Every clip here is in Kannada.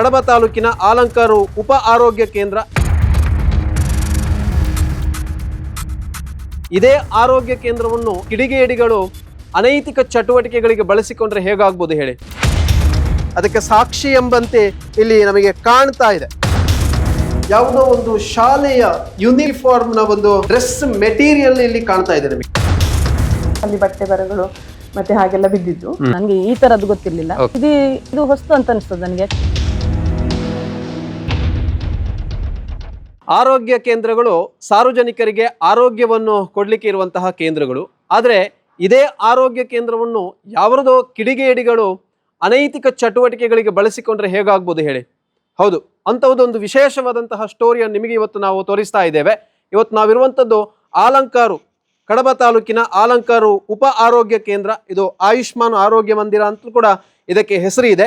ಕಡಬ ತಾಲೂಕಿನ ಆಲಂಕಾರು ಉಪ ಆರೋಗ್ಯ ಕೇಂದ್ರ. ಇದೇ ಆರೋಗ್ಯ ಕೇಂದ್ರವನ್ನು ಕಿಡಿಗೇಡಿಗಳು ಅನೈತಿಕ ಚಟುವಟಿಕೆಗಳಿಗೆ ಬಳಸಿಕೊಂಡ್ರೆ ಹೇಗಾಗ್ಬೋದು ಹೇಳಿ? ಅದಕ್ಕೆ ಸಾಕ್ಷಿ ಎಂಬಂತೆ ಇಲ್ಲಿ ನಮಗೆ ಕಾಣ್ತಾ ಇದೆ. ಯಾವುದೋ ಒಂದು ಶಾಲೆಯ ಯೂನಿಫಾರ್ಮ್ನ ಒಂದು ಡ್ರೆಸ್ ಮೆಟೀರಿಯಲ್ ಇಲ್ಲಿ ಕಾಣ್ತಾ ಇದೆ ನಮಗೆ. ಅಲ್ಲಿ ಬಟ್ಟೆ ಬರಗಳು ಮತ್ತೆ ಹಾಗೆಲ್ಲ ಬಿದ್ದಿದ್ದು. ನನಗೆ ಈ ತರದ್ದು ಗೊತ್ತಿರ್ಲಿಲ್ಲ. ಇದು ಇದು ಹೊಸ್ತು ಅಂತ ಅನಿಸ್ತದೆ ನನಗೆ. ಆರೋಗ್ಯ ಕೇಂದ್ರಗಳು ಸಾರ್ವಜನಿಕರಿಗೆ ಆರೋಗ್ಯವನ್ನು ಕೊಡಲಿಕ್ಕೆ ಇರುವಂತಹ ಕೇಂದ್ರಗಳು. ಆದರೆ ಇದೇ ಆರೋಗ್ಯ ಕೇಂದ್ರವನ್ನು ಯಾವ್ರದೋ ಕಿಡಿಗೇಡಿಗಳು ಅನೈತಿಕ ಚಟುವಟಿಕೆಗಳಿಗೆ ಬಳಸಿಕೊಂಡ್ರೆ ಹೇಗಾಗ್ಬೋದು ಹೇಳಿ? ಹೌದು ಅಂಥದ್ದೊಂದು ವಿಶೇಷವಾದಂತಹ ಸ್ಟೋರಿಯನ್ನು ನಿಮಗೆ ಇವತ್ತು ನಾವು ತೋರಿಸ್ತಾ ಇದ್ದೇವೆ. ಇವತ್ತು ನಾವಿರುವಂಥದ್ದು ಆಲಂಕಾರು, ಕಡಬ ತಾಲೂಕಿನ ಆಲಂಕಾರು ಉಪ ಆರೋಗ್ಯ ಕೇಂದ್ರ. ಇದು ಆಯುಷ್ಮಾನ್ ಆರೋಗ್ಯ ಮಂದಿರ ಅಂತಲೂ ಕೂಡ ಇದಕ್ಕೆ ಹೆಸರು ಇದೆ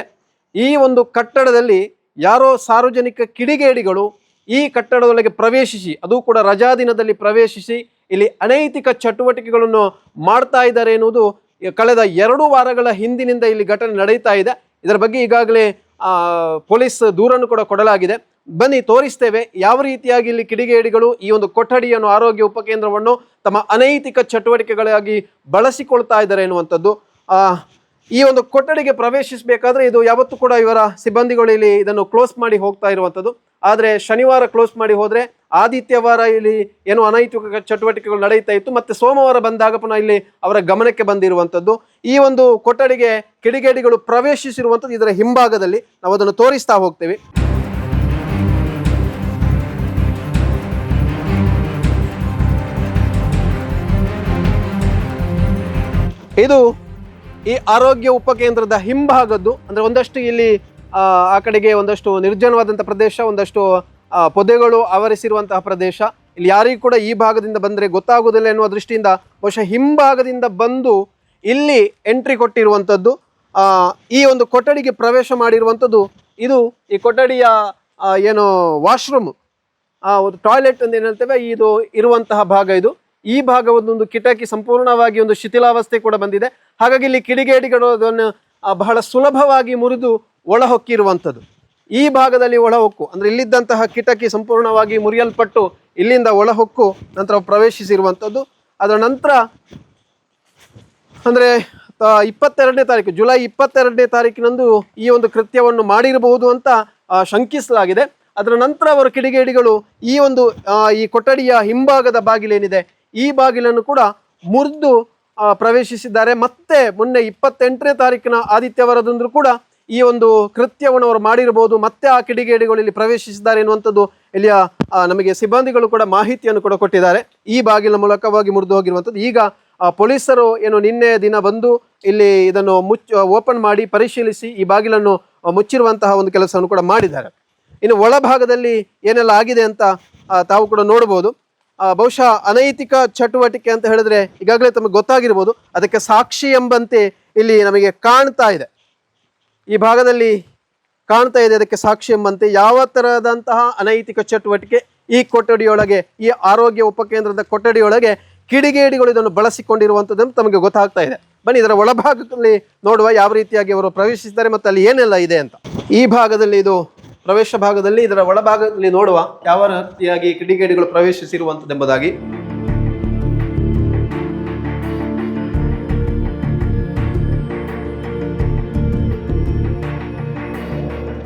ಈ ಒಂದು ಕಟ್ಟಡದಲ್ಲಿ ಯಾರೋ ಸಾರ್ವಜನಿಕ ಕಿಡಿಗೇಡಿಗಳು ಈ ಕಟ್ಟಡದೊಳಗೆ ಪ್ರವೇಶಿಸಿ, ಅದು ಕೂಡ ರಜಾ ದಿನದಲ್ಲಿ ಪ್ರವೇಶಿಸಿ, ಇಲ್ಲಿ ಅನೈತಿಕ ಚಟುವಟಿಕೆಗಳನ್ನು ಮಾಡ್ತಾ ಇದ್ದಾರೆ ಎನ್ನುವುದು ಕಳೆದ ಎರಡು ವಾರಗಳ ಹಿಂದಿನಿಂದ ಇಲ್ಲಿ ಘಟನೆ ನಡೀತಾ ಇದೆ. ಇದರ ಬಗ್ಗೆ ಈಗಾಗಲೇ ಪೊಲೀಸ್ ದೂರನ್ನು ಕೂಡ ಕೊಡಲಾಗಿದೆ. ಬನ್ನಿ, ತೋರಿಸ್ತೇವೆ ಯಾವ ರೀತಿಯಾಗಿ ಇಲ್ಲಿ ಕಿಡಿಗೇಡಿಗಳು ಈ ಒಂದು ಕೊಠಡಿಯನ್ನು ಆರೋಗ್ಯ ಉಪಕೇಂದ್ರವನ್ನು ತಮ್ಮ ಅನೈತಿಕ ಚಟುವಟಿಕೆಗಳಾಗಿ ಬಳಸಿಕೊಳ್ತಾ ಇದ್ದಾರೆ ಎನ್ನುವಂಥದ್ದು. ಈ ಒಂದು ಕೊಠಡಿಗೆ ಪ್ರವೇಶಿಸಬೇಕಾದ್ರೆ ಇದು ಯಾವತ್ತೂ ಕೂಡ ಇವರ ಸಿಬ್ಬಂದಿಗಳು ಇಲ್ಲಿ ಇದನ್ನು ಕ್ಲೋಸ್ ಮಾಡಿ ಹೋಗ್ತಾ ಇರುವಂಥದ್ದು. ಆದರೆ ಶನಿವಾರ ಕ್ಲೋಸ್ ಮಾಡಿ ಹೋದರೆ ಆದಿತ್ಯವಾರ ಇಲ್ಲಿ ಏನು ಅನೈತಿಕ ಚಟುವಟಿಕೆಗಳು ನಡೀತಾ ಇತ್ತು, ಮತ್ತು ಸೋಮವಾರ ಬಂದಾಗ ಪುನಃ ಇಲ್ಲಿ ಅವರ ಗಮನಕ್ಕೆ ಬಂದಿರುವಂಥದ್ದು. ಈ ಒಂದು ಕೊಠಡಿಗೆ ಕಿಡಿಗೇಡಿಗಳು ಪ್ರವೇಶಿಸಿರುವಂಥದ್ದು ಇದರ ಹಿಂಭಾಗದಲ್ಲಿ ನಾವು ಅದನ್ನು ತೋರಿಸ್ತಾ ಹೋಗ್ತೇವೆ. ಇದು ಈ ಆರೋಗ್ಯ ಉಪಕೇಂದ್ರದ ಹಿಂಭಾಗದ್ದು, ಅಂದರೆ ಒಂದಷ್ಟು ಇಲ್ಲಿ ಆ, ಕಡೆಗೆ ಒಂದಷ್ಟು ನಿರ್ಜನವಾದಂಥ ಪ್ರದೇಶ ಒಂದಷ್ಟು ಪೊದೆಗಳು ಆವರಿಸಿರುವಂತಹ ಪ್ರದೇಶ. ಇಲ್ಲಿ ಯಾರಿಗೂ ಕೂಡ ಈ ಭಾಗದಿಂದ ಬಂದರೆ ಗೊತ್ತಾಗುವುದಿಲ್ಲ ಎನ್ನುವ ದೃಷ್ಟಿಯಿಂದ ಬಹುಶಃ ಹಿಂಭಾಗದಿಂದ ಬಂದು ಇಲ್ಲಿ ಎಂಟ್ರಿ ಕೊಟ್ಟಿರುವಂಥದ್ದು ಈ ಒಂದು ಕೊಠಡಿಗೆ ಪ್ರವೇಶ ಮಾಡಿರುವಂಥದ್ದು ಇದು ಈ ಕೊಠಡಿಯ ಏನು ವಾಶ್ರೂಮ್. ಒಂದು ಟಾಯ್ಲೆಟ್ ಅಂತ ಏನು ಹೇಳ್ತೇವೆ ಇದು ಇರುವಂತಹ ಭಾಗ ಇದು. ಈ ಭಾಗ ಒಂದೊಂದು ಕಿಟಕಿ ಸಂಪೂರ್ಣವಾಗಿ ಒಂದು ಶಿಥಿಲಾವಸ್ಥೆ ಕೂಡ ಬಂದಿದೆ. ಹಾಗಾಗಿ ಇಲ್ಲಿ ಕಿಡಿಗೇಡಿಗಳು ಅದನ್ನು ಬಹಳ ಸುಲಭವಾಗಿ ಮುರಿದು ಒಳ ಹೊಕ್ಕಿರುವಂಥದ್ದು ಈ ಭಾಗದಲ್ಲಿ ಒಳಹೊಕ್ಕು, ಅಂದರೆ ಇಲ್ಲಿದ್ದಂತಹ ಕಿಟಕಿ ಸಂಪೂರ್ಣವಾಗಿ ಮುರಿಯಲ್ಪಟ್ಟು ಇಲ್ಲಿಂದ ಒಳಹೊಕ್ಕು ನಂತರ ಪ್ರವೇಶಿಸಿರುವಂಥದ್ದು. ಅದರ ನಂತರ, ಅಂದರೆ ಇಪ್ಪತ್ತೆರಡನೇ ತಾರೀಕು, ಜುಲೈ ಇಪ್ಪತ್ತೆರಡನೇ ತಾರೀಕಿನಂದು ಈ ಒಂದು ಕೃತ್ಯವನ್ನು ಮಾಡಿರಬಹುದು ಅಂತ ಶಂಕಿಸಲಾಗಿದೆ. ಅದರ ನಂತರ ಅವರು ಕಿಡಿಗೇಡಿಗಳು ಈ ಒಂದು ಈ ಕೊಠಡಿಯ ಹಿಂಭಾಗದ ಬಾಗಿಲೇನಿದೆ, ಈ ಬಾಗಿಲನ್ನು ಕೂಡ ಮುರಿದು ಪ್ರವೇಶಿಸಿದ್ದಾರೆ. ಮತ್ತೆ ಮೊನ್ನೆ ಇಪ್ಪತ್ತೆಂಟನೇ ತಾರೀಕಿನ ಆದಿತ್ಯವಾರದಂದು ಕೂಡ ಈ ಒಂದು ಕೃತ್ಯವನ್ನು ಅವರು ಮಾಡಿರಬಹುದು, ಮತ್ತೆ ಆ ಕಿಡಿಗೇಡಿಗಳು ಇಲ್ಲಿ ಪ್ರವೇಶಿಸಿದ್ದಾರೆ ಎನ್ನುವಂಥದ್ದು ಇಲ್ಲಿಯ ನಮಗೆ ಸಿಬ್ಬಂದಿಗಳು ಕೂಡ ಮಾಹಿತಿಯನ್ನು ಕೂಡ ಕೊಟ್ಟಿದ್ದಾರೆ. ಈ ಬಾಗಿಲ ಮೂಲಕವಾಗಿ ಮುರಿದು ಹೋಗಿರುವಂಥದ್ದು. ಈಗ ಪೊಲೀಸರು ಏನು ನಿನ್ನೆ ದಿನ ಬಂದು ಇಲ್ಲಿ ಇದನ್ನು ಮುಚ್ಚ, ಓಪನ್ ಮಾಡಿ ಪರಿಶೀಲಿಸಿ ಈ ಬಾಗಿಲನ್ನು ಮುಚ್ಚಿರುವಂತಹ ಒಂದು ಕೆಲಸವನ್ನು ಕೂಡ ಮಾಡಿದ್ದಾರೆ. ಇನ್ನು ಒಳಭಾಗದಲ್ಲಿ ಏನೆಲ್ಲ ಆಗಿದೆ ಅಂತ ತಾವು ಕೂಡ ನೋಡ್ಬೋದು ಬಹುಶಃ ಅನೈತಿಕ ಚಟುವಟಿಕೆ ಅಂತ ಹೇಳಿದ್ರೆ ಈಗಾಗಲೇ ತಮಗೆ ಗೊತ್ತಾಗಿರ್ಬೋದು. ಅದಕ್ಕೆ ಸಾಕ್ಷಿ ಎಂಬಂತೆ ಇಲ್ಲಿ ನಮಗೆ ಕಾಣ್ತಾ ಇದೆ. ಈ ಭಾಗದಲ್ಲಿ ಕಾಣ್ತಾ ಇದೆ. ಅದಕ್ಕೆ ಸಾಕ್ಷಿ ಎಂಬಂತೆ ಯಾವ ತರಹದಂತಹ ಅನೈತಿಕ ಚಟುವಟಿಕೆ ಈ ಕೊಠಡಿಯೊಳಗೆ, ಈ ಆರೋಗ್ಯ ಉಪಕೇಂದ್ರದ ಕೊಠಡಿಯೊಳಗೆ ಕಿಡಿಗೇಡಿಗಳು ಇದನ್ನು ಬಳಸಿಕೊಂಡಿರುವಂಥದ್ದು ತಮಗೆ ಗೊತ್ತಾಗ್ತಾ ಇದೆ. ಬನ್ನಿ, ಇದರ ಒಳಭಾಗದಲ್ಲಿ ನೋಡುವ ಯಾವ ರೀತಿಯಾಗಿ ಅವರು ಪ್ರವೇಶಿಸಿದ್ದಾರೆ ಮತ್ತು ಅಲ್ಲಿ ಏನೆಲ್ಲ ಇದೆ ಅಂತ. ಈ ಭಾಗದಲ್ಲಿ ಇದು ಪ್ರವೇಶ ಭಾಗದಲ್ಲಿ, ಇದರ ಒಳಭಾಗದಲ್ಲಿ ನೋಡುವ ಯಾವ ರೀತಿಯಾಗಿ ಕಿಡಿಗೇಡಿಗಳು ಪ್ರವೇಶಿಸಿರುವಂಥದ್ದು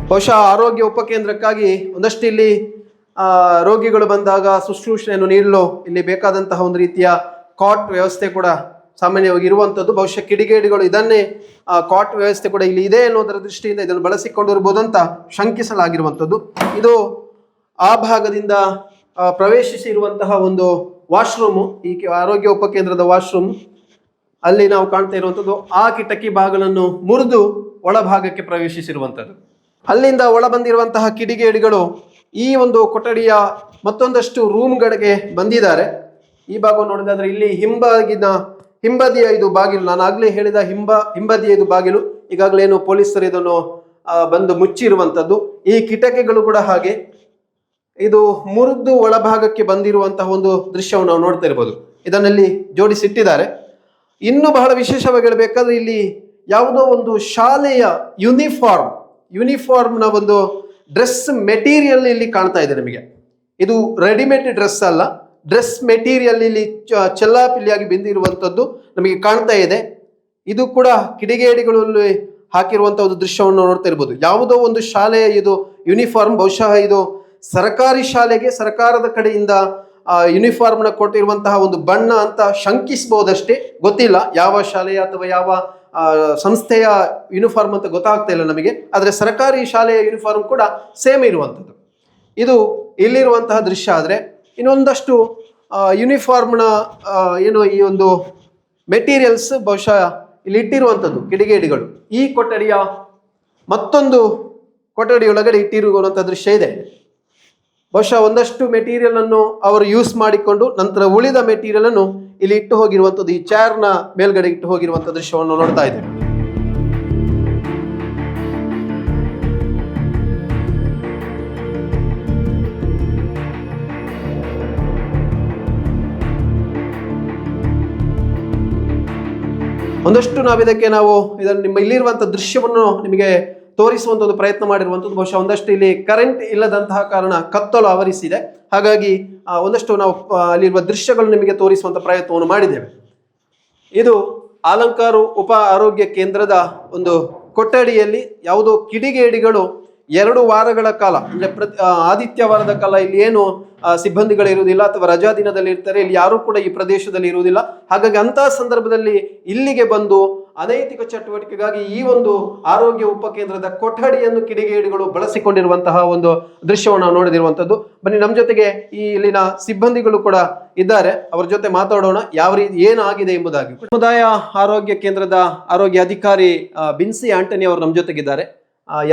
ಬಹುಶಃ ಆರೋಗ್ಯ ಉಪಕೇಂದ್ರಕ್ಕಾಗಿ ಒಂದಷ್ಟು ಇಲ್ಲಿ ರೋಗಿಗಳು ಬಂದಾಗ ಶುಶ್ರೂಷಣೆಯನ್ನು ನೀಡಲು ಇಲ್ಲಿ ಬೇಕಾದಂತಹ ಒಂದು ರೀತಿಯ ಕಾಟ್ ವ್ಯವಸ್ಥೆ ಕೂಡ ಸಾಮಾನ್ಯವಾಗಿ ಇರುವಂಥದ್ದು ಬಹುಶಃ ಕಿಡಿಗೇಡಿಗಳು ಇದನ್ನೇ ಕಾಟ್ ವ್ಯವಸ್ಥೆ ಕೂಡ ಇಲ್ಲಿ ಇದೆ ಅನ್ನೋದರ ದೃಷ್ಟಿಯಿಂದ ಇದನ್ನು ಬಳಸಿಕೊಂಡಿರ್ಬೋದು ಅಂತ ಶಂಕಿಸಲಾಗಿರುವಂಥದ್ದು ಇದು ಆ ಭಾಗದಿಂದ ಪ್ರವೇಶಿಸಿರುವಂತಹ ಒಂದು ವಾಶ್ರೂಮು, ಈ ಆರೋಗ್ಯ ಉಪಕೇಂದ್ರದ ವಾಶ್ರೂಮ್. ಅಲ್ಲಿ ನಾವು ಕಾಣ್ತಾ ಇರುವಂಥದ್ದು ಆ ಕಿಟಕಿ ಭಾಗಗಳನ್ನು ಮುರಿದು ಒಳಭಾಗಕ್ಕೆ ಪ್ರವೇಶಿಸಿರುವಂಥದ್ದು ಅಲ್ಲಿಂದ ಒಳ ಬಂದಿರುವಂತಹ ಕಿಡಿಗೇಡಿಗಳು ಈ ಒಂದು ಕೊಠಡಿಯ ಮತ್ತೊಂದಷ್ಟು ರೂಮ್ಗಳಿಗೆ ಬಂದಿದ್ದಾರೆ. ಈ ಭಾಗವನ್ನು ನೋಡಿದಾದ್ರೆ ಇಲ್ಲಿ ಹಿಂಬಾಗಿನ, ಹಿಂಬದಿಯ ಇದು ಬಾಗಿಲು. ನಾನು ಆಗ್ಲೇ ಹೇಳಿದ ಹಿಂಬ, ಹಿಂಬದಿಯ ಇದು ಬಾಗಿಲು. ಈಗಾಗಲೇ ಏನು ಪೊಲೀಸರು ಇದನ್ನು ಬಂದು ಮುಚ್ಚಿರುವಂಥದ್ದು ಈ ಕಿಟಕಿಗಳು ಕೂಡ ಹಾಗೆ. ಇದು ಮುರಿದು ಒಳಭಾಗಕ್ಕೆ ಬಂದಿರುವಂತಹ ಒಂದು ದೃಶ್ಯವನ್ನು ನಾವು ನೋಡ್ತಾ ಇರ್ಬೋದು. ಇದನ್ನಲ್ಲಿ ಜೋಡಿಸಿಟ್ಟಿದ್ದಾರೆ. ಇನ್ನು ಬಹಳ ವಿಶೇಷವಾಗಿ ಹೇಳಬೇಕಾದ್ರೆ ಇಲ್ಲಿ ಯಾವುದೋ ಒಂದು ಶಾಲೆಯ ಯೂನಿಫಾರ್ಮ್ ಯೂನಿಫಾರ್ಮ್ನ ಒಂದು ಡ್ರೆಸ್ ಮೆಟೀರಿಯಲ್ ಇಲ್ಲಿ ಕಾಣ್ತಾ ಇದೆ ನಿಮಗೆ. ಇದು ರೆಡಿಮೇಡ್ ಡ್ರೆಸ್ ಅಲ್ಲ. ಡ್ರೆಸ್ ಮೆಟೀರಿಯಲ್ ಇಲ್ಲಿ ಚೆಲ್ಲಾಪಿಲ್ಲಿಯಾಗಿ ಬಿಂದಿರುವಂಥದ್ದು ನಮಗೆ ಕಾಣ್ತಾ ಇದೆ. ಇದು ಕೂಡ ಕಿಡಿಗೇಡಿಗಳಲ್ಲಿ ಹಾಕಿರುವಂಥ ಒಂದು ದೃಶ್ಯವನ್ನು ನೋಡ್ತಾ ಇರ್ಬೋದು. ಯಾವುದೋ ಒಂದು ಶಾಲೆಯ ಇದು ಯೂನಿಫಾರ್ಮ್ ಬಹುಶಃ ಇದು ಸರ್ಕಾರಿ ಶಾಲೆಗೆ ಸರ್ಕಾರದ ಕಡೆಯಿಂದ ಯೂನಿಫಾರ್ಮ್ನ ಕೊಟ್ಟಿರುವಂತಹ ಒಂದು ಬಣ್ಣ ಅಂತ ಶಂಕಿಸಬಹುದಷ್ಟೇ ಗೊತ್ತಿಲ್ಲ ಯಾವ ಶಾಲೆಯ ಅಥವಾ ಯಾವ ಸಂಸ್ಥೆಯ ಯೂನಿಫಾರ್ಮ್ ಅಂತ ಗೊತ್ತಾಗ್ತಾ ಇಲ್ಲ ನಮಗೆ. ಆದರೆ ಸರ್ಕಾರಿ ಶಾಲೆಯ ಯೂನಿಫಾರ್ಮ್ ಕೂಡ ಸೇಮ್ ಇರುವಂಥದ್ದು. ಇದು ಇಲ್ಲಿರುವಂತಹ ದೃಶ್ಯ ಆದರೆ ಇನ್ನೊಂದಷ್ಟು ಯೂನಿಫಾರ್ಮ್ನ ಏನು ಈ ಒಂದು ಮೆಟೀರಿಯಲ್ಸ್ ಬಹುಶಃ ಇಲ್ಲಿ ಇಟ್ಟಿರುವಂಥದ್ದು, ಕಿಡಿಗೇಡಿಗಳು. ಈ ಕೊಠಡಿಯ ಮತ್ತೊಂದು ಕೊಠಡಿಯೊಳಗಡೆ ಇಟ್ಟಿರುವಂಥ ದೃಶ್ಯ ಇದೆ. ಬಹುಶಃ ಒಂದಷ್ಟು ಮೆಟೀರಿಯಲ್ ಅನ್ನು ಅವರು ಯೂಸ್ ಮಾಡಿಕೊಂಡು ನಂತರ ಉಳಿದ ಮೆಟೀರಿಯಲ್ ಅನ್ನು ಇಲ್ಲಿ ಇಟ್ಟು ಹೋಗಿರುವಂಥದ್ದು ಈ ಚೇರ್ನ ಮೇಲ್ಗಡೆ ಇಟ್ಟು ಹೋಗಿರುವಂಥ ದೃಶ್ಯವನ್ನು ನೋಡ್ತಾ ಇದ್ದೇವೆ. ಒಂದಷ್ಟು ನಾವು ಇದಕ್ಕೆ ನಾವು ಇದನ್ನು ನಿಮ್ಮ ಇಲ್ಲಿರುವಂಥ ದೃಶ್ಯವನ್ನು ನಿಮಗೆ ತೋರಿಸುವಂಥ ಒಂದು ಪ್ರಯತ್ನ ಮಾಡಿರುವಂಥದ್ದು ಬಹುಶಃ ಒಂದಷ್ಟು ಇಲ್ಲಿ ಕರೆಂಟ್ ಇಲ್ಲದಂತಹ ಕಾರಣ ಕತ್ತಲು ಆವರಿಸಿದೆ. ಹಾಗಾಗಿ ಒಂದಷ್ಟು ನಾವು ಅಲ್ಲಿರುವ ದೃಶ್ಯಗಳು ನಿಮಗೆ ತೋರಿಸುವಂಥ ಪ್ರಯತ್ನವನ್ನು ಮಾಡಿದ್ದೇವೆ. ಇದು ಅಲಂಕಾರು ಉಪ ಆರೋಗ್ಯ ಕೇಂದ್ರದ ಒಂದು ಕೊಠಡಿಯಲ್ಲಿ ಯಾವುದೋ ಕಿಡಿಗೇಡಿಗಳು ಎರಡು ವಾರಗಳ ಕಾಲ, ಅಂದ್ರೆ ಪ್ರತಿ ಆದಿತ್ಯವಾರದ ಕಾಲ ಇಲ್ಲಿ ಏನು ಸಿಬ್ಬಂದಿಗಳು ಇರುವುದಿಲ್ಲ ಅಥವಾ ರಜಾ ದಿನದಲ್ಲಿ ಇರ್ತಾರೆ, ಇಲ್ಲಿ ಯಾರು ಕೂಡ ಈ ಪ್ರದೇಶದಲ್ಲಿ ಇರುವುದಿಲ್ಲ. ಹಾಗಾಗಿ ಅಂತಹ ಸಂದರ್ಭದಲ್ಲಿ ಇಲ್ಲಿಗೆ ಬಂದು ಅನೈತಿಕ ಚಟುವಟಿಕೆಗಾಗಿ ಈ ಒಂದು ಆರೋಗ್ಯ ಉಪಕೇಂದ್ರದ ಕೊಠಡಿಯನ್ನು ಕಿಡಿಗೇಡಿಗಳು ಬಳಸಿಕೊಂಡಿರುವಂತಹ ಒಂದು ದೃಶ್ಯವನ್ನು ನಾವು ನೋಡಿದಿರುವಂತದ್ದು ಬನ್ನಿ, ನಮ್ಮ ಜೊತೆಗೆ ಈ ಇಲ್ಲಿನ ಸಿಬ್ಬಂದಿಗಳು ಕೂಡ ಇದ್ದಾರೆ. ಅವರ ಜೊತೆ ಮಾತಾಡೋಣ, ಯಾವ ರೀತಿ, ಏನಾಗಿದೆ ಎಂಬುದಾಗಿ. ಸಮುದಾಯ ಆರೋಗ್ಯ ಕೇಂದ್ರದ ಆರೋಗ್ಯ ಅಧಿಕಾರಿ ಬಿನ್ಸಿ ಆಂಟನಿ ಅವರು ನಮ್ಮ ಜೊತೆಗಿದ್ದಾರೆ.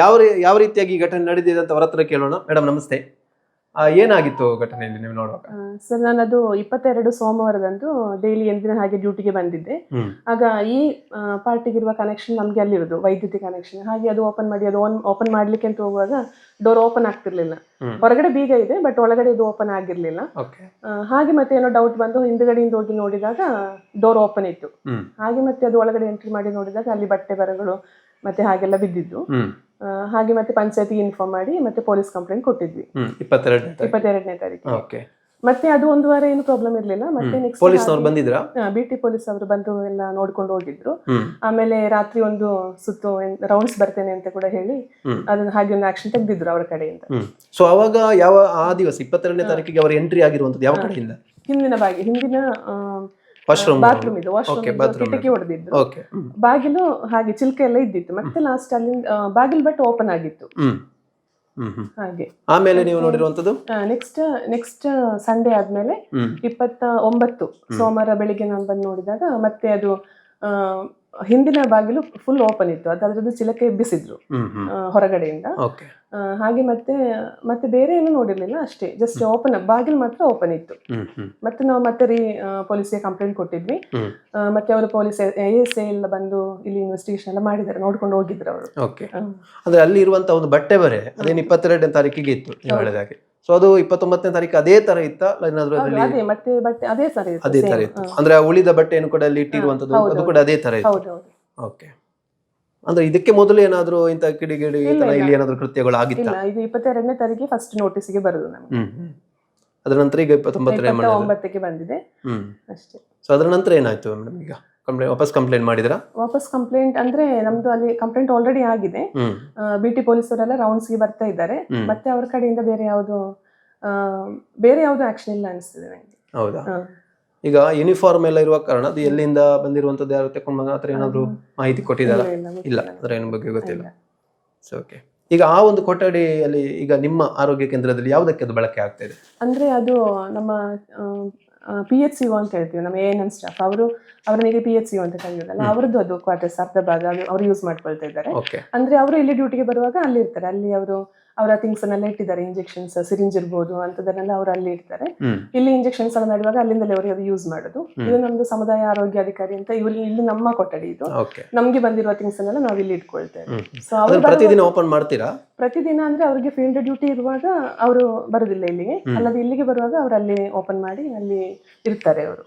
ಯಾವ ಯಾವ ರೀತಿಯಾಗಿ ಘಟನೆ ನಡೆದಿದೆ ಅಂತ ಅವರ ಹತ್ರ ಕೇಳೋಣ. ಮೇಡಮ್ ನಮಸ್ತೆ. ಏನಾಗಿತ್ತು ಘಟನೆಯಲ್ಲಿ ನೀವು ನೋಡುವಾಗ? ಸರ್ ನಾನದು ಇಪ್ಪತ್ತೆರಡು ಸೋಮವಾರದಂದು ಡೈಲಿ ಎಂದಿನ ಹಾಗೆ ಡ್ಯೂಟಿಗೆ ಬಂದಿದ್ದೆ. ಆಗ ಈ ಪಾರ್ಟಿಗಿರುವ ಕನೆಕ್ಷನ್ ನಮ್ಗೆ ಅಲ್ಲಿರೋದು ವೈದ್ಯುತಿ ಕನೆಕ್ಷನ್ ಹಾಗೆ ಅದು ಓಪನ್ ಮಾಡಿ ಅದು ಓನ್ ಓಪನ್ ಮಾಡ್ಲಿಕ್ಕೆ ಅಂತ ಹೋಗುವಾಗ ಡೋರ್ ಓಪನ್ ಆಗ್ತಿರ್ಲಿಲ್ಲ. ಹೊರಗಡೆ ಬೀಗ ಇದೆ ಬಟ್ ಒಳಗಡೆ ಇದು ಓಪನ್ ಆಗಿರ್ಲಿಲ್ಲ. ಹಾಗೆ ಮತ್ತೆ ಏನೋ ಡೌಟ್ ಬಂದು ಹಿಂದ್ಗಡೆಯಿಂದ ಹೋಗಿ ನೋಡಿದಾಗ ಡೋರ್ ಓಪನ್ ಇತ್ತು. ಹಾಗೆ ಮತ್ತೆ ಅದು ಒಳಗಡೆ ಎಂಟ್ರಿ ಮಾಡಿ ನೋಡಿದಾಗ ಅಲ್ಲಿ ಬಟ್ಟೆ ಬರಗಳು ಮತ್ತೆ ಹಾಗೆಲ್ಲ ಬಿದ್ದಿದ್ದು. ಹಾಗೆ ಮತ್ತೆ ಪಂಚಾಯತಿಗೆ ಇನ್ಫಾರ್ಮ್ ಮಾಡಿ ಮತ್ತೆ ಪೊಲೀಸ್ ಕಂಪ್ಲೇಂಟ್ ಕೊಟ್ಟಿದ್ವಿ. ಇಪ್ಪತ್ತೆರಡನೇ ತಾರೀಕು. ಮತ್ತೆ ಅದು ಒಂದು ವಾರ ಏನು ಪ್ರಾಬ್ಲಮ್ ಇರ್ಲಿಲ್ಲ. ಮತ್ತೆ ನೆಕ್ಸ್ಟ್ ಬಿ ಟಿ ಪೊಲೀಸ್ ಅವರು ಬಂದು ಎಲ್ಲ ನೋಡ್ಕೊಂಡು ಹೋಗಿದ್ರು. ಆಮೇಲೆ ರಾತ್ರಿ ಒಂದು ಸುತ್ತು ರೌಂಡ್ಸ್ ಬರ್ತೇನೆ ಅಂತ ಕೂಡ ಹೇಳಿ. ಅದನ್ನ ಹಾಗೆ ಒಂದು ಆಕ್ಷನ್ ತೆಗೆದಿದ್ರು ಅವರ ಕಡೆಯಿಂದ. ಸೊ ಅವಾಗ ಯಾವ ಆ ದಿವಸ ಇಪ್ಪತ್ತೆರಡನೇ ತಾರೀಕಿಗೆ ಅವರ ಎಂಟ್ರಿ ಆಗಿರುವಂತದ್ದು ಯಾವ ಕಡೆಯಿಂದ? ಹಿಂದಿನ ಬಾಗಿ. ಹಿಂದಿನ ವಾಶ್ರೂಮ್ ಬಾತ್ರೂಮ್ ಇದು ವಾಶ್ರೂಮ್. ಕಿಟಕಿ ಹೊಡೆದಿದ್ದು ಬಾಗಿಲು ಹಾಗೆ ಚಿಲ್ಕ ಎಲ್ಲ ಇದ್ದಿತ್ತು. ಮತ್ತೆ ಲಾಸ್ಟ್ ಅಲ್ಲಿಂದ ಬಾಗಿಲು ಬಟ್ ಓಪನ್ ಆಗಿತ್ತು. ಹಾಗೆ. ಆಮೇಲೆ ನೀವು ನೋಡಿರುವಂತದ್ದು ನೆಕ್ಸ್ಟ್ ನೆಕ್ಸ್ಟ್ ಸಂಡೇ ಆದ್ಮೇಲೆ ಇಪ್ಪತ್ತ ಒಂಬತ್ತು ಸೋಮವಾರ ಬೆಳಿಗ್ಗೆ ನಾನು ಬಂದು ನೋಡಿದಾಗ ಮತ್ತೆ ಅದು ಹಿಂದಿನ ಬಾಗಿಲು ಫುಲ್ ಓಪನ್ ಇತ್ತು. ಅದರದ್ದು ಅದ್ರದ್ದು ಚಿಲಕೆ ಎಬ್ಬಿಸಿದ್ರು ಹೊರಗಡೆಯಿಂದ. ಹಾಗೆ ಮತ್ತೆ ಮತ್ತೆ ಬೇರೆ ಏನು ನೋಡಿರ್ಲಿಲ್ಲ ಅಷ್ಟೇ. ಜಸ್ಟ್ ಓಪನ್ ಬಾಗಿಲು ಮಾತ್ರ ಓಪನ್ ಇತ್ತು. ಮತ್ತೆ ನಾವು ಮತ್ತೆ ರೀ ಪೊಲೀಸ್ಗೆ ಕಂಪ್ಲೇಂಟ್ ಕೊಟ್ಟಿದ್ವಿ. ಮತ್ತೆ ಅವರು ಪೊಲೀಸ್ ಎ ಎಸ್ ಎಲ್ಲ ಬಂದು ಇಲ್ಲಿ ಇನ್ವೆಸ್ಟಿಗೇಷನ್ ಎಲ್ಲ ಮಾಡಿದ್ದಾರೆ. ನೋಡ್ಕೊಂಡು ಹೋಗಿದ್ರು ಅವರು. ಓಕೆ ಅಂದ್ರೆ ಅಲ್ಲಿ ಇರುವಂತ ಒಂದು ಬಟ್ಟೆ ಬರೆ ಅದೇನು ಇಪ್ಪತ್ತೆರಡನೇ ತಾರೀಕಿಗೆ ಇತ್ತು ನೀವು ಹೇಳಿದ ಹಾಗೆ ಸೊ ಅದು ಇಪ್ಪತ್ತೊಂಬತ್ತನೇ ತಾರೀಕು ಅದೇ ತರ ಇತ್ತ? ಏನಾದ್ರೂ ಅದೇ ಮತ್ತೆ ಬಟ್ಟೆ ಅದೇ ಸರಿ ಅದೇ ತರ ಇತ್ತು. ಅಂದ್ರೆ ಉಳಿದ ಬಟ್ಟೆಯನ್ನು ಕೂಡ ಅಲ್ಲಿ ಇಟ್ಟಿರುವಂತದ್ದು ಅದು ಕೂಡ ಅದೇ ತರ ಇತ್ತು. ಓಕೆ ಅಂದ್ರೆ ಇದಕ್ಕೆ ಮೊದಲು ಏನಾದ್ರೂ ಇಂತ ಕಿಡಿಗಿಡಿ ತರ ಇಲ್ಲಿ ಏನಾದ್ರೂ ಕೃತ್ಯಗಳು ಆಗಿತ್ತ ಇದು ಇಪ್ಪತ್ತೆರಡನೇ ತಾರೀಕಿಗೆ ಫಸ್ಟ್ ನೋಟಿಸ್ಗೆ ಬರುದು ನಮಗೆ. ಅದರ ನಂತರ ಈಗ ಇಪ್ಪತ್ತೊಂಬತ್ತರ ಒಂಬತ್ತಕ್ಕೆ ಬಂದಿದೆ. ಹ್ಮ್. ಅಷ್ಟೇ. ಸೊ ಅದರ ನಂತರ ಏನಾಯ್ತು ಮೇಡಮ್ ಈಗ? ಕಂಪ್ಲೇಂಟ್ ವಾಪಸ್ ಕಂಪ್ಲೇಂಟ್ ಮಾಡಿದ್ರಾ ವಾಪಸ್ ಕಂಪ್ಲೇಂಟ್ ಅಂದ್ರೆ ನಮ್ದು ಅಲ್ಲಿ ಕಂಪ್ಲೇಂಟ್ ಆಲ್ರೆಡಿ ಆಗಿದೆ. ಹ್ಮ್. ಬಿ ಟಿ ಪೊಲೀಸರೆಲ್ಲ ರೌಂಡ್ಸ್ಗೆ ಬರ್ತಾ ಇದ್ದಾರೆ. ಹ್ಮ್. ಮತ್ತೆ ಅವ್ರ ಕಡೆಯಿಂದ ಬೇರೆ ಯಾವುದು ಬೇರೆ ಯಾವುದು ಆಕ್ಷನ್ ಇಲ್ಲ ಅನಿಸ್ತಿದೆ ನನಗೆ ಹೌದಾ? ಹಾ. ಈಗ ಯೂನಿಫಾರ್ಮ್ ಎಲ್ಲ ಇರುವ ಕಾರಣ ಅದು ಎಲ್ಲಿಂದ ಬಂದಿರುವಂತದ್ದು ಯಾರು ತಕೊಂಡ್ ಬಂದ ಆತರ ಏನಾದ್ರು ಮಾಹಿತಿ ಕೊಟ್ಟಿದಾರ ಇಲ್ಲ, ಇಲ್ಲ, ಇಲ್ಲ ಅದರ ಏನು ಬಗ್ಗೆ ಗೊತ್ತಿಲ್ಲ. ಓಕೆ ಈಗ ಆ ಒಂದು ಕೊಠಡಿಯಲ್ಲಿ ಈಗ ನಿಮ್ಮ ಆರೋಗ್ಯ ಕೇಂದ್ರದಲ್ಲಿ ಯಾವುದಕ್ಕೆ ಅದು ಬಳಕೆ ಆಗ್ತಾ ಇದೆ? ಅಂದ್ರೆ ಅದು ನಮ್ಮ ಪಿ ಎಚ್ ಸಿ ಅಂತ ಹೇಳ್ತೀವಿ ನಮ್ಮ ಎ ಎನ್ ಎನ್ ಸ್ಟಾಫ್ ಅವರು ಅವರನಿಗೆ ಪಿ ಎಚ್ ಸಿ ಅಂತ ಕರೆಯೋದಲ್ಲ ಅವರದ್ದು ಅದು ಕ್ವಾರ್ಟರ್ಸ್ ಅರ್ಧ ಭಾಗ ಅದು ಅವ್ರು ಯೂಸ್ ಮಾಡ್ಕೊಳ್ತಾ ಇದ್ದಾರೆ. ಅಂದ್ರೆ ಅವರು ಇಲ್ಲಿ ಡ್ಯೂಟಿಗೆ ಬರುವಾಗ ಅಲ್ಲಿ ಇರ್ತಾರೆ ಅಲ್ಲಿ ಅವರು ಅವರ ಥಿಂಗ್ಸ್ ಅನ್ನೆಲ್ಲ ಇಟ್ಟಿದ್ದಾರೆ ಇಂಜೆಕ್ಷನ್ಸ್ ಸಿರಿಂಜ್ ಇರ್ಬೋದು ಅಂತದನ್ನೆಲ್ಲ ಅವರು ಅಲ್ಲಿ ಇಡ್ತಾರೆ. ಇಲ್ಲಿ ಇಂಜೆಕ್ಷನ್ಸ್ ಎಲ್ಲ ಮಾಡುವಾಗ ಅಲ್ಲಿಂದಲೇ ಅವರಿಗೆ ಅದು ಯೂಸ್ ಮಾಡೋದು. ಇದು ನಮ್ದು ಸಮುದಾಯ ಆರೋಗ್ಯ ಅಧಿಕಾರಿ ಅಂತ ಇವ್ರು ಇಲ್ಲಿ ನಮ್ಮ ಕೊಠಡಿ ಇದು. ನಮ್ಗೆ ಬಂದಿರುವ ಥಿಂಗ್ಸ್ ಅನ್ನೆಲ್ಲ ನಾವು ಇಲ್ಲಿ ಇಟ್ಕೊಳ್ತೇವೆ. ಸೊ ಅವರು ಪ್ರತಿದಿನ ಓಪನ್ ಮಾಡ್ತೀರಾ? ಪ್ರತಿದಿನ ಅಂದ್ರೆ ಅವರಿಗೆ ಫೀಲ್ಡ್ ಡ್ಯೂಟಿ ಇರುವಾಗ ಅವರು ಬರುದಿಲ್ಲ ಇಲ್ಲಿಗೆ. ಅಲ್ಲದೆ ಇಲ್ಲಿಗೆ ಬರುವಾಗ ಅವರು ಅಲ್ಲಿ ಓಪನ್ ಮಾಡಿ ಅಲ್ಲಿ ಇರ್ತಾರೆ ಅವರು.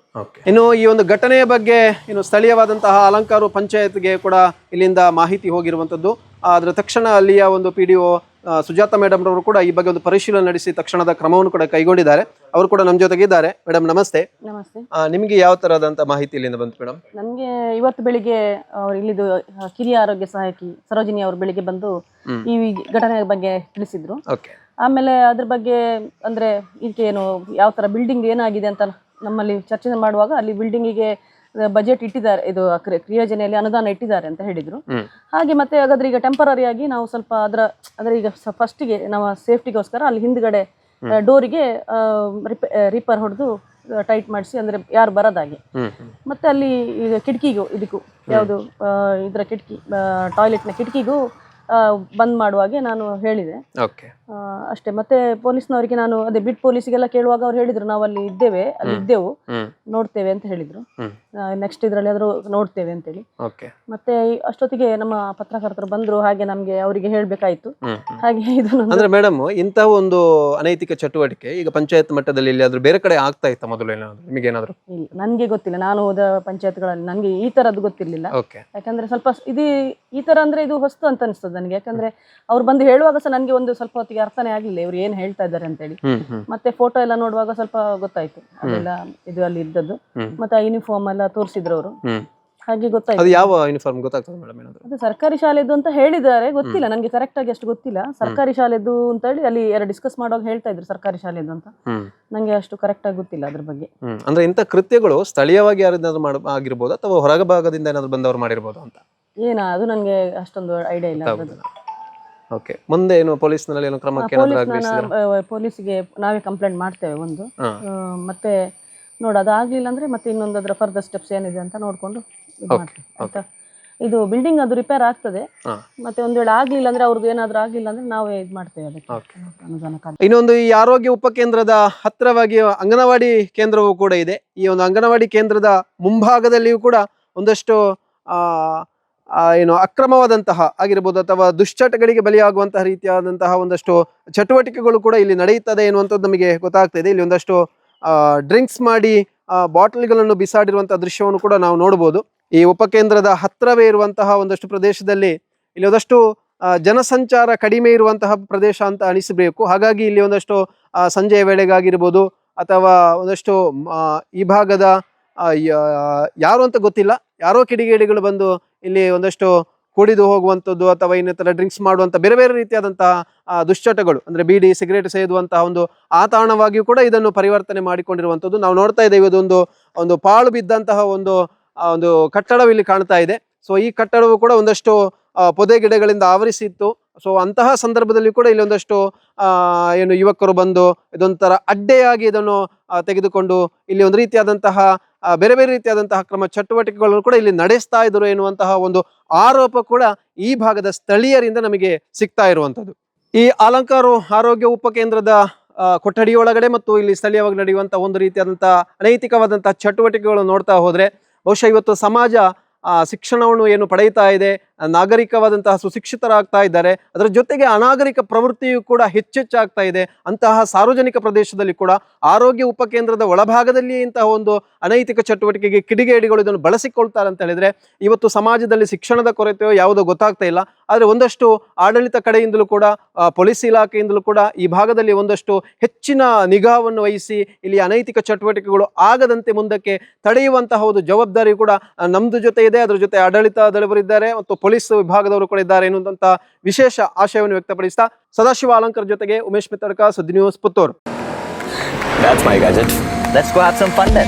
ಇನ್ನು ಈ ಒಂದು ಘಟನೆಯ ಬಗ್ಗೆ ಇನ್ನು ಸ್ಥಳೀಯವಾದಂತಹ ಅಲಂಕಾರು ಪಂಚಾಯತ್ಗೆ ಕೂಡ ಇಲ್ಲಿಂದ ಮಾಹಿತಿ ಹೋಗಿರುವಂತದ್ದು ಅದರ ತಕ್ಷಣ ಅಲ್ಲಿಯ ಒಂದು P D O Sujata madam ರವರು ಕೂಡ ಈ ಬಗ್ಗೆ ಒಂದು ಪರಿಶೀಲನೆ ನಡೆಸಿ ತಕ್ಷಣದ ಕ್ರಮವನ್ನು ಕೂಡ ಕೈಗೊಂಡಿದ್ದಾರೆ. ಅವರು ಕೂಡ ನಮ್ಮ ಜೊತೆಗಿದ್ದಾರೆ. ಮೇಡಮ್ ನಮಸ್ತೆ. ನಮಸ್ತೆ. ನಿಮಗೆ ಯಾವ ತರದಂತ ಮಾಹಿತಿ ಇಲ್ಲಿಂದ ಬಂತು ಮೇಡಮ್? ನಮಗೆ ಇವತ್ತು ಬೆಳಿಗ್ಗೆ ಅವ್ರು ಇಲ್ಲಿದು ಕಿರಿಯ ಆರೋಗ್ಯ ಸಹಾಯಕಿ ಸರೋಜಿನಿ ಅವರು ಬೆಳಿಗ್ಗೆ ಬಂದು ಈ ಘಟನೆ ಬಗ್ಗೆ ತಿಳಿಸಿದ್ರು. ಆಮೇಲೆ ಅದ್ರ ಬಗ್ಗೆ ಅಂದ್ರೆ ಇದಕ್ಕೆ ಏನು ಯಾವ ತರ ಬಿಲ್ಡಿಂಗ್ ಏನಾಗಿದೆ ಅಂತ ನಮ್ಮಲ್ಲಿ ಚರ್ಚೆ ಮಾಡುವಾಗ ಅಲ್ಲಿ ಬಿಲ್ಡಿಂಗಿಗೆ ಬಜೆಟ್ ಇಟ್ಟಿದ್ದಾರೆ. ಇದು ಕ್ರಿ- ಕ್ರಿಯೋಜನೆಯಲ್ಲಿ ಅನುದಾನ ಇಟ್ಟಿದ್ದಾರೆ ಅಂತ ಹೇಳಿದ್ರು. ಹಾಗೆ ಮತ್ತೆ ಹಾಗಾದ್ರೆ ಈಗ ಟೆಂಪರರಿ ಆಗಿ ನಾವು ಸ್ವಲ್ಪ ಅದರ ಅಂದ್ರೆ ಈಗ ಫಸ್ಟಿಗೆ ನಮ್ಮ ಸೇಫ್ಟಿಗೋಸ್ಕರ ಅಲ್ಲಿ ಹಿಂದ್ಗಡೆ ಡೋರಿಗೆ ರಿಪೇರ್ ಹೊಡೆದು ಟೈಟ್ ಮಾಡಿಸಿ ಅಂದ್ರೆ ಯಾರು ಬರೋದಾಗೆ. ಮತ್ತೆ ಅಲ್ಲಿ ಈಗ ಕಿಟಕಿಗೂ ಇದಕ್ಕೂ ಯಾವುದು ಇದರ ಕಿಟಕಿ ಟಾಯ್ಲೆಟ್ನ ಕಿಟಕಿಗೂ ಆ, ಬಂದ್ ಮಾಡುವಾಗೆ ನಾನು ಹೇಳಿದೆ. ಅಷ್ಟೇ. ಮತ್ತೆ ಪೊಲೀಸ್ನವರಿಗೆ ನಾನು ಅದೇ ಬಿಟ್ ಪೊಲೀಸ್ಗೆಲ್ಲ ಕೇಳುವಾಗ ಅವ್ರು ಹೇಳಿದ್ರು ನಾವು ಅಲ್ಲಿ ಇದ್ದೇವೆ ಅಲ್ಲಿ ಇದ್ದೆವು ನೋಡ್ತೇವೆ ಅಂತ ಹೇಳಿದ್ರು. ನೆಕ್ಸ್ಟ್ ಇದರಲ್ಲಿ ಆದ್ರೂ ನೋಡ್ತೇವೆ ಅಂತೇಳಿ. ಓಕೆ. ಮತ್ತೆ ಅಷ್ಟೊತ್ತಿಗೆ ನಮ್ಮ ಪತ್ರಕರ್ತರು ಬಂದ್ರು ಹಾಗೆ ನಮ್ಗೆ ಅವರಿಗೆ ಹೇಳ್ಬೇಕಾಯ್ತು. ಹಾಗೆ ಇದು ಅಂದ್ರೆ ಮೇಡಮ್ ಇಂತಹ ಒಂದು ಅನೈತಿಕ ಚಟುವಟಿಕೆ ಈಗ ಪಂಚಾಯತ್ ಮಟ್ಟದಲ್ಲಿ ಎಲ್ಲಿಯಾದ್ರೂ ಬೇರೆ ಕಡೆ ಆಗ್ತಾ ಇತ್ತ ಮೊದಲು ಏನಾದ್ರು? ನಿಮಗೇನಾದ್ರು ಇಲ್ಲ ನನ್ಗೆ ಗೊತ್ತಿಲ್ಲ. ನಾನು ಹೋದ ಪಂಚಾಯತ್ಗಳಲ್ಲಿ ನನಗೆ ಈ ತರದ್ದು ಗೊತ್ತಿರ್ಲಿಲ್ಲ. ಯಾಕಂದ್ರೆ ಸ್ವಲ್ಪ ಇದು ಈ ತರ ಅಂದ್ರೆ ಇದು ಹೊಸ್ತು ಅಂತ ಅನಿಸ್ತದೆ ನನಗೆ. ಯಾಕಂದ್ರೆ ಅವ್ರು ಬಂದು ಹೇಳುವಾಗ ಸಹ ನನಗೆ ಒಂದು ಸ್ವಲ್ಪ ಹೊತ್ತಿಗೆ ಅರ್ಥನೇ ಆಗ್ಲಿಲ್ಲ ಇವ್ರು ಏನ್ ಹೇಳ್ತಾ ಇದ್ದಾರೆ ಅಂತೇಳಿ. ಹ್ಮ್ ಹ್ಮ್. ಮತ್ತೆ ಫೋಟೋ ಎಲ್ಲ ನೋಡುವಾಗ ಸ್ವಲ್ಪ ಗೊತ್ತಾಯ್ತು. ಅದೆಲ್ಲ ಇದು ಅಲ್ಲಿ ಇದ್ದದ್ದು. ಮತ್ತೆ ಆ ಯೂನಿಫಾರ್ಮ್ ಎಲ್ಲ ತೋರಿಸಿದ್ರು ಅವರು. ಹಾಗೆ ಅದು ಗೊತ್ತಾಯ್ತು ಯಾವ ಯೂನಿಫಾರ್ಮ್ ಗೊತ್ತಾಗ್ತದೆ ಮೇಡಮ್ ಏನಾದ್ರು? ಅದು ಸರ್ಕಾರಿ ಶಾಲೆದು ಅಂತ ಹೇಳಿದ್ದಾರೆ ಗೊತ್ತಿಲ್ಲ. ನನಗೆ ಕರೆಕ್ಟ್ ಆಗಿ ಅಷ್ಟು ಗೊತ್ತಿಲ್ಲ. ಸರ್ಕಾರಿ ಶಾಲೆದು ಅಂತ ಹೇಳಿ ಅಲ್ಲಿ ಯಾರು ಡಿಸ್ಕಸ್ ಮಾಡುವಾಗ ಹೇಳ್ತಾ ಇದ್ರು ಸರ್ಕಾರಿ ಶಾಲೆದು ಅಂತ. ನಂಗೆ ಅಷ್ಟು ಕರೆಕ್ಟ್ ಆಗಿ ಗೊತ್ತಿಲ್ಲ ಅದ್ರ ಬಗ್ಗೆ. ಅಂದ್ರೆ ಇಂಥ ಕೃತ್ಯಗಳು ಸ್ಥಳೀಯವಾಗಿ ಯಾರಿಂದ ಮಾಡ ಆಗಿರ್ಬೋದು ಅಥವಾ ಹೊರಗ ಭಾಗದಿಂದ ಏನಾದ್ರು ಬಂದವರು ಮಾಡಿರ್ಬೋದು ಅಂತ? ಏನ ಅದು ನನಗೆ ಅಷ್ಟೊಂದು ಐಡಿಯಾ ಇಲ್ಲ ಅದ್ರದ್ದು. ಓಕೆ ಮುಂದೆ ಏನು ಪೊಲೀಸ್ನಲ್ಲಿ ಏನು ಕ್ರಮಕ್ಕೆ ಏನಾದರೂ ಪೊಲೀಸ್ ಆಗ್ರಹಿಸಿದ್ರ? ಪೊಲೀಸಿಗೆ ನಾವೇ ಕಂಪ್ಲೇಂಟ್ ಮಾಡ್ತೇವೆ ಒಂದು. ಆ, ಮತ್ತೆ ನೋಡು ಅದಾಗ್ಲಿಲ್ಲ ಅಂದ್ರೆ ಮತ್ತೆ ಇನ್ನೊಂದು ಅದರ ಫರ್ದರ್ ಸ್ಟೆಪ್ಸ್ ಏನಿದೆ ಅಂತ ನೋಡ್ಕೊಂಡು ಇದು ಮಾಡ್ತೀವಿ ಆಯ್ತಾ? ಇದು ಬಿಲ್ಡಿಂಗ್ ಅದು ರಿಪೇರ್ ಆಗ್ತದೆ. ಹಾ. ಮತ್ತೆ ಒಂದ್ ವೇಳೆ ಆಗ್ಲಿಲ್ಲ ಅಂದ್ರೆ ಅವ್ರದ್ದು ಏನಾದ್ರೂ ಆಗ್ಲಿಲ್ಲ ಅಂದ್ರೆ ನಾವೇ ಇದು ಮಾಡ್ತೇವೆ ಅದಕ್ಕೆ. Okay. ಅನುದಾನ ಇನ್ನೊಂದು ಈ ಆರೋಗ್ಯ ಉಪಕೇಂದ್ರದ ಹತ್ರವಾಗಿ ಅಂಗನವಾಡಿ ಕೇಂದ್ರವೂ ಕೂಡ ಇದೆ. ಈ ಒಂದು ಅಂಗನವಾಡಿ ಕೇಂದ್ರದ ಮುಂಭಾಗದಲ್ಲಿಯೂ ಕೂಡ ಒಂದಷ್ಟು ಆ, ಏನು ಅಕ್ರಮವಾದಂತಹ ಆಗಿರ್ಬೋದು ಅಥವಾ ದುಶ್ಚಟಗಳಿಗೆ ಬಲಿಯಾಗುವಂತಹ ರೀತಿಯಾದಂತಹ ಒಂದಷ್ಟು ಚಟುವಟಿಕೆಗಳು ಕೂಡ ಇಲ್ಲಿ ನಡೆಯುತ್ತದೆ ಎನ್ನುವಂಥದ್ದು ನಮಗೆ ಗೊತ್ತಾಗ್ತಾ ಇಲ್ಲಿ ಒಂದಷ್ಟು ಡ್ರಿಂಕ್ಸ್ ಮಾಡಿ ಬಾಟಲ್ಗಳನ್ನು ಬಿಸಾಡಿರುವಂಥ ದೃಶ್ಯವನ್ನು ಕೂಡ ನಾವು ನೋಡಬಹುದು. ಈ ಉಪಕೇಂದ್ರದ ಹತ್ತಿರವೇ ಇರುವಂತಹ ಒಂದಷ್ಟು ಪ್ರದೇಶದಲ್ಲಿ ಇಲ್ಲಿ ಒಂದಷ್ಟು ಜನಸಂಚಾರ ಕಡಿಮೆ ಇರುವಂತಹ ಪ್ರದೇಶ ಅಂತ ಅನಿಸಬೇಕು. ಹಾಗಾಗಿ ಇಲ್ಲಿ ಒಂದಷ್ಟು ಸಂಜೆಯ ವೇಳೆಗಾಗಿರ್ಬೋದು ಅಥವಾ ಒಂದಷ್ಟು ಈ ಭಾಗದ ಯಾರು ಅಂತ ಗೊತ್ತಿಲ್ಲ. ಯಾರೋ ಕಿಡಿಗೇಡಿಗಳು ಬಂದು ಇಲ್ಲಿ ಒಂದಷ್ಟು ಕುಡಿದು ಹೋಗುವಂಥದ್ದು ಅಥವಾ ಇನ್ನಿತರ ಡ್ರಿಂಕ್ಸ್ ಮಾಡುವಂಥ ಬೇರೆ ಬೇರೆ ರೀತಿಯಾದಂತಹ ದುಶ್ಚಟಗಳು, ಅಂದ್ರೆ ಬೀಡಿ, ಸಿಗರೇಟ್ ಸೇದುವಂತಹ ಒಂದು ಆತಾಣವಾಗಿಯೂ ತಾಣವಾಗಿಯೂ ಕೂಡ ಇದನ್ನು ಪರಿವರ್ತನೆ ಮಾಡಿಕೊಂಡಿರುವಂಥದ್ದು. ನಾವು ನೋಡ್ತಾ ಇದ್ದೇವೆ ಇದೊಂದು, ಒಂದು ಪಾಳು ಬಿದ್ದಂತಹ ಒಂದು ಒಂದು ಕಟ್ಟಡವು ಇಲ್ಲಿ ಕಾಣ್ತಾ ಇದೆ. ಸೊ ಈ ಕಟ್ಟಡವು ಕೂಡ ಒಂದಷ್ಟು ಪೊದೆ ಗಿಡಗಳಿಂದ ಆವರಿಸಿತ್ತು. ಸೊ ಅಂತಹ ಸಂದರ್ಭದಲ್ಲಿ ಕೂಡ ಇಲ್ಲಿ ಒಂದಷ್ಟು ಏನು ಯುವಕರು ಬಂದು ಇದೊಂಥರ ಅಡ್ಡೆಯಾಗಿ ಇದನ್ನು ತೆಗೆದುಕೊಂಡು ಇಲ್ಲಿ ಒಂದು ರೀತಿಯಾದಂತಹ ಬೇರೆ ಬೇರೆ ರೀತಿಯಾದಂತಹ ಕ್ರಮ ಚಟುವಟಿಕೆಗಳನ್ನು ಕೂಡ ಇಲ್ಲಿ ನಡೆಸ್ತಾ ಇದ್ರು ಎನ್ನುವಂತಹ ಒಂದು ಆರೋಪ ಕೂಡ ಈ ಭಾಗದ ಸ್ಥಳೀಯರಿಂದ ನಮಗೆ ಸಿಗ್ತಾ ಇರುವಂಥದ್ದು. ಈ ಅಲಂಕಾರು ಆರೋಗ್ಯ ಉಪಕೇಂದ್ರದ ಕೊಠಡಿಯೊಳಗಡೆ ಮತ್ತು ಇಲ್ಲಿ ಸ್ಥಳೀಯವಾಗಿ ನಡೆಯುವಂತಹ ಒಂದು ರೀತಿಯಾದಂತಹ ಅನೈತಿಕವಾದಂತಹ ಚಟುವಟಿಕೆಗಳನ್ನು ನೋಡ್ತಾ ಹೋದ್ರೆ ಬಹುಶಃ ಇವತ್ತು ಸಮಾಜ ಶಿಕ್ಷಣವನ್ನು ಏನು ಪಡೆಯುತ್ತಾ ಇದೆ, ನಾಗರಿಕವಾದಂತಹ ಸುಶಿಕ್ಷಿತರಾಗ್ತಾ ಇದ್ದಾರೆ, ಅದರ ಜೊತೆಗೆ ಅನಾಗರಿಕ ಪ್ರವೃತ್ತಿಯು ಕೂಡ ಹೆಚ್ಚೆಚ್ಚಾಗ್ತಾ ಇದೆ, ಅಂತಹ ಸಾರ್ವಜನಿಕ ಪ್ರದೇಶದಲ್ಲಿ ಕೂಡ ಆರೋಗ್ಯ ಉಪಕೇಂದ್ರದ ಒಳಭಾಗದಲ್ಲಿ ಇಂತಹ ಒಂದು ಅನೈತಿಕ ಚಟುವಟಿಕೆಗೆ ಕಿಡಿಗೇಡಿಗಳು ಇದನ್ನು ಬಳಸಿಕೊಳ್ತಾರೆ ಅಂತ ಹೇಳಿದ್ರೆ, ಇವತ್ತು ಸಮಾಜದಲ್ಲಿ ಶಿಕ್ಷಣದ ಕೊರತೆಯೋ ಯಾವುದೋ ಗೊತ್ತಾಗ್ತಾ ಇಲ್ಲ. ಆದರೆ ಒಂದಷ್ಟು ಆಡಳಿತ ಕಡೆಯಿಂದಲೂ ಕೂಡ ಪೊಲೀಸ್ ಇಲಾಖೆಯಿಂದಲೂ ಕೂಡ ಈ ಭಾಗದಲ್ಲಿ ಒಂದಷ್ಟು ಹೆಚ್ಚಿನ ನಿಗಾವನ್ನು ವಹಿಸಿ ಇಲ್ಲಿ ಅನೈತಿಕ ಚಟುವಟಿಕೆಗಳು ಆಗದಂತೆ ಮುಂದಕ್ಕೆ ತಡೆಯುವಂತಹ ಒಂದು ಜವಾಬ್ದಾರಿ ಕೂಡ ನಮ್ಮದು ಜೊತೆ ಇದೆ ಅದರ ಜೊತೆ ಇದ್ದಾರೆ ಮತ್ತು ಪೊಲೀಸ್ ವಿಭಾಗದವರು ಕೂಡ ಇದ್ದಾರೆ ಎನ್ನುವಂತ ವಿಶೇಷ ಆಶಯವನ್ನು ವ್ಯಕ್ತಪಡಿಸ್ತಾ ಸದಾಶಿವ ಅಲಂಕರ್ ಜೊತೆಗೆ Umesh Mittadka Suddi news Puttur That's my gadget. Let's go have some fun then.